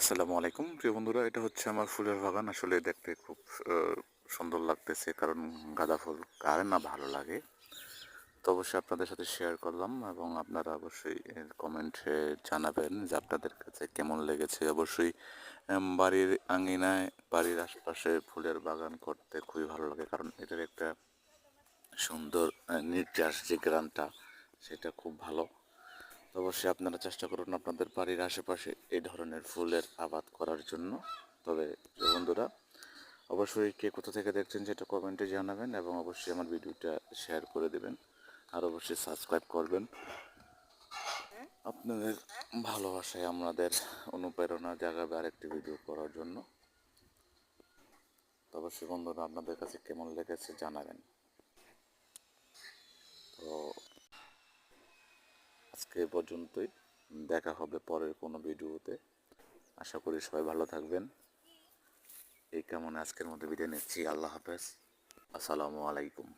আসসালামু আলাইকুম। প্রিয় বন্ধুরা, এটা হচ্ছে আমার ফুলের বাগান। আসলে দেখতে খুব সুন্দর লাগতেছে, কারণ গাঁদা ফুল কার না ভালো লাগে। তো অবশ্যই আপনাদের সাথে শেয়ার করলাম এবং আপনারা অবশ্যই কমেন্টে জানাবেন যে আপনাদের কাছে কেমন লেগেছে। অবশ্যই বাড়ির আঙিনায়, বাড়ির আশপাশে ফুলের বাগান করতে খুবই ভালো লাগে, কারণ এটার একটা সুন্দর নির্যাস যে গ্রানটা সেটা খুব ভালো। তো অবশ্যই আপনারা চেষ্টা করুন আপনাদের বাড়ির আশেপাশে এই ধরনের ফুলের আবাদ করার জন্য। তবে বন্ধুরা, অবশ্যই কে কোথা থেকে দেখছেন সেটা কমেন্টে জানাবেন এবং অবশ্যই আমার ভিডিওটা শেয়ার করে দেবেন। আর অবশ্যই সাবস্ক্রাইব করবেন। আপনাদের ভালোবাসায় আমাদের অনুপ্রেরণা জাগাবে আরেকটি ভিডিও করার জন্য। অবশ্যই বন্ধুরা, আপনাদের কাছে কেমন লেগেছে জানাবেন তো আজকে পর্যন্তই। দেখা হবে পরের কোনো ভিডিওতে। আশা করি সবাই ভালো থাকবেন। এই কেমন আজকের মধ্যে বিদায় নিচ্ছি। আল্লাহ হাফেজ। আসসালামু আলাইকুম।